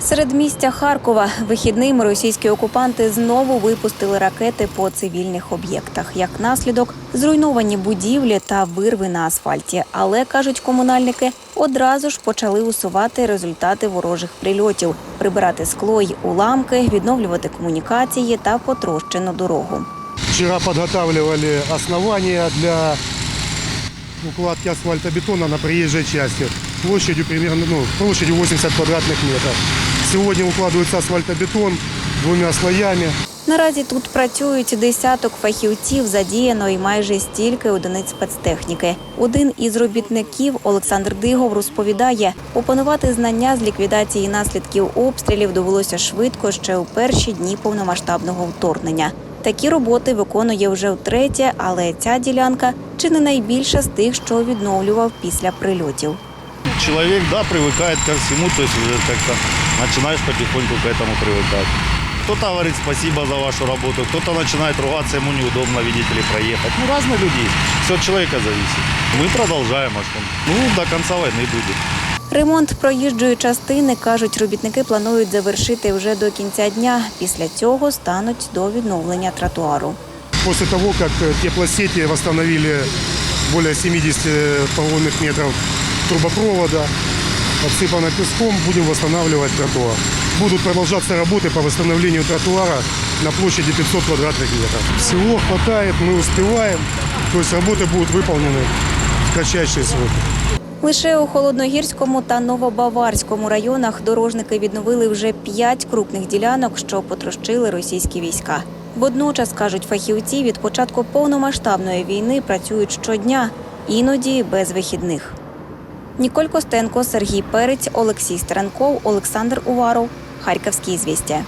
Серед містя Харкова вихідними російські окупанти знову випустили ракети по цивільних об'єктах. Як наслідок, зруйновані будівлі та вирви на асфальті. Але кажуть комунальники, одразу ж почали усувати результати ворожих прильотів, прибирати скло й уламки, відновлювати комунікації та потрощену дорогу. Вчера подготавливали основания для укладки асфальтобетона на проезжей части площадью примерно ну, площадью 80 квадратных метров. Сегодня укладывается асфальтобетон двумя слоями. Наразі тут працюють десяток фахівців, задіяно і майже стільки одиниць спецтехніки. Один із робітників Олександр Дигов розповідає, опанувати знання з ліквідації наслідків обстрілів довелося швидко ще у перші дні повномасштабного вторгнення. Такі роботи виконує вже втретє, але ця ділянка чи не найбільша з тих, що відновлював після прильотів Человек, да, привыкает ко всему, то есть уже как-то начинаешь потихоньку к этому привыкать. Кто-то говорит спасибо за вашу работу, кто-то начинает ругаться, ему неудобно, видите ли, проехать. Ну, разные люди есть. Все от человека зависит. Мы продолжаем, а что? Ну, до конца войны будет. Ремонт проїжджої частини, кажуть, робітники планують завершити вже до кінця дня. Після цього стануть до відновлення тротуару. После того, как э, теплосети восстановили более 70 погонных метров трубопровода, подсыпано песком, будем восстанавливать тротуар. Будут продолжаться работы по восстановлению тротуара на площади 500 квадратных метров. Всего хватает, мы успеваем, то есть работы будут выполнены в кратчайшие сроки. Лише у Холодногірському та Новобаварському районах дорожники відновили вже п'ять крупних ділянок, що потрощили російські війська. Водночас, кажуть фахівці, від початку повномасштабної війни працюють щодня, іноді без вихідних. Ніколь Костенко, Сергій Перець, Олексій Стеренков, Олександр Уваров. Харківські звістя.